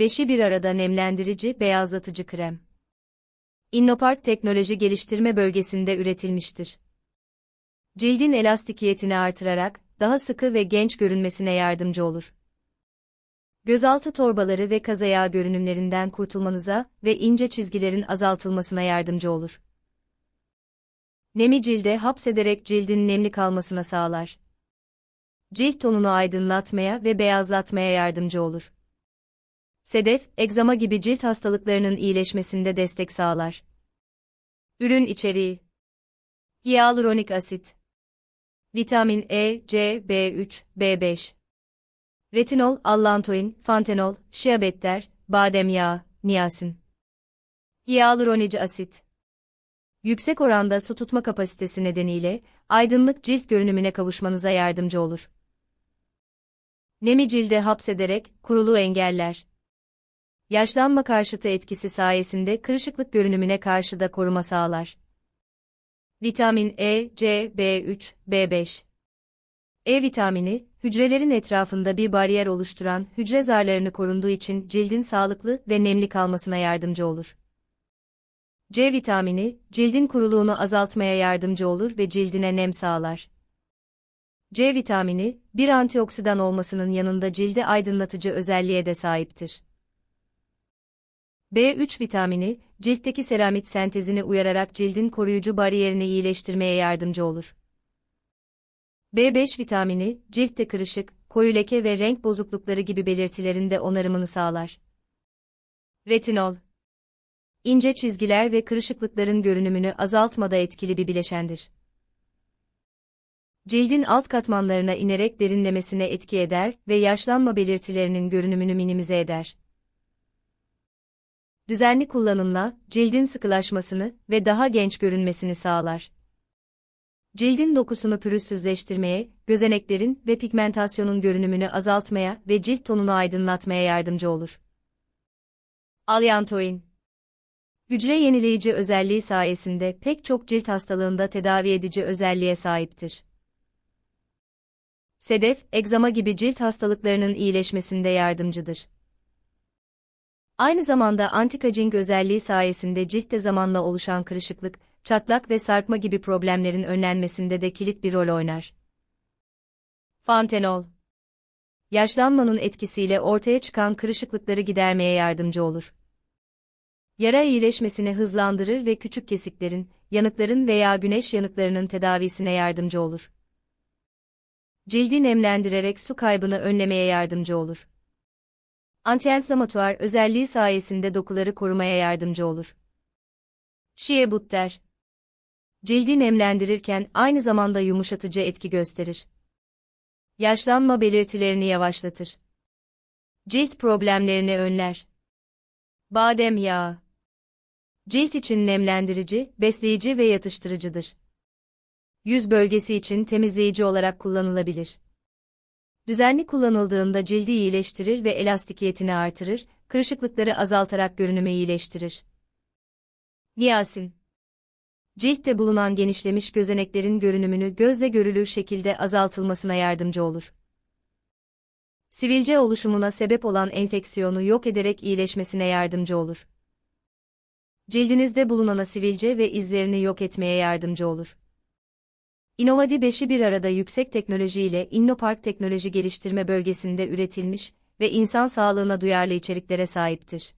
Beşi bir arada nemlendirici, beyazlatıcı krem. Innopark Teknoloji Geliştirme Bölgesi'nde üretilmiştir. Cildin elastikiyetini artırarak, daha sıkı ve genç görünmesine yardımcı olur. Gözaltı torbaları ve kazayağı görünümlerinden kurtulmanıza ve ince çizgilerin azaltılmasına yardımcı olur. Nemi cilde hapsederek cildin nemli kalmasına sağlar. Cilt tonunu aydınlatmaya ve beyazlatmaya yardımcı olur. Sedef, egzama gibi cilt hastalıklarının iyileşmesinde destek sağlar. Ürün içeriği Hyaluronik asit Vitamin E, C, B3, B5 Retinol, allantoin, fantenol, şiabetter, badem yağı, niasin. Hyaluronik asit Yüksek oranda su tutma kapasitesi nedeniyle aydınlık cilt görünümüne kavuşmanıza yardımcı olur. Nemi cilde hapsederek kuruluğu engeller. Yaşlanma karşıtı etkisi sayesinde kırışıklık görünümüne karşı da koruma sağlar. Vitamin E, C, B3, B5 E vitamini, hücrelerin etrafında bir bariyer oluşturan hücre zarlarını korunduğu için cildin sağlıklı ve nemli kalmasına yardımcı olur. C vitamini, cildin kuruluğunu azaltmaya yardımcı olur ve cildine nem sağlar. C vitamini, bir antioksidan olmasının yanında cilde aydınlatıcı özelliğe de sahiptir. B3 vitamini, ciltteki seramit sentezini uyararak cildin koruyucu bariyerini iyileştirmeye yardımcı olur. B5 vitamini, ciltte kırışık, koyu leke ve renk bozuklukları gibi belirtilerin de onarımını sağlar. Retinol ince çizgiler ve kırışıklıkların görünümünü azaltmada etkili bir bileşendir. Cildin alt katmanlarına inerek derinlemesine etki eder ve yaşlanma belirtilerinin görünümünü minimize eder. Düzenli kullanımla cildin sıkılaşmasını ve daha genç görünmesini sağlar. Cildin dokusunu pürüzsüzleştirmeye, gözeneklerin ve pigmentasyonun görünümünü azaltmaya ve cilt tonunu aydınlatmaya yardımcı olur. Alyantoin Hücre yenileyici özelliği sayesinde pek çok cilt hastalığında tedavi edici özelliğe sahiptir. Sedef, egzama gibi cilt hastalıklarının iyileşmesinde yardımcıdır. Aynı zamanda antikacing özelliği sayesinde ciltte zamanla oluşan kırışıklık, çatlak ve sarkma gibi problemlerin önlenmesinde de kilit bir rol oynar. Fantenol Yaşlanmanın etkisiyle ortaya çıkan kırışıklıkları gidermeye yardımcı olur. Yara iyileşmesini hızlandırır ve küçük kesiklerin, yanıkların veya güneş yanıklarının tedavisine yardımcı olur. Cildi nemlendirerek su kaybını önlemeye yardımcı olur. Antienflamatuar özelliği sayesinde dokuları korumaya yardımcı olur. Şie butter Cildi nemlendirirken aynı zamanda yumuşatıcı etki gösterir. Yaşlanma belirtilerini yavaşlatır. Cilt problemlerini önler. Badem yağı Cilt için nemlendirici, besleyici ve yatıştırıcıdır. Yüz bölgesi için temizleyici olarak kullanılabilir. Düzenli kullanıldığında cildi iyileştirir ve elastikiyetini artırır, kırışıklıkları azaltarak görünümü iyileştirir. Niasin Ciltte bulunan genişlemiş gözeneklerin görünümünü gözle görülür şekilde azaltılmasına yardımcı olur. Sivilce oluşumuna sebep olan enfeksiyonu yok ederek iyileşmesine yardımcı olur cildinizde bulunan sivilce ve izlerini yok etmeye yardımcı olur. Innovadi 5'i bir arada yüksek teknoloji ile Innopark Teknoloji Geliştirme Bölgesi'nde üretilmiş ve insan sağlığına duyarlı içeriklere sahiptir.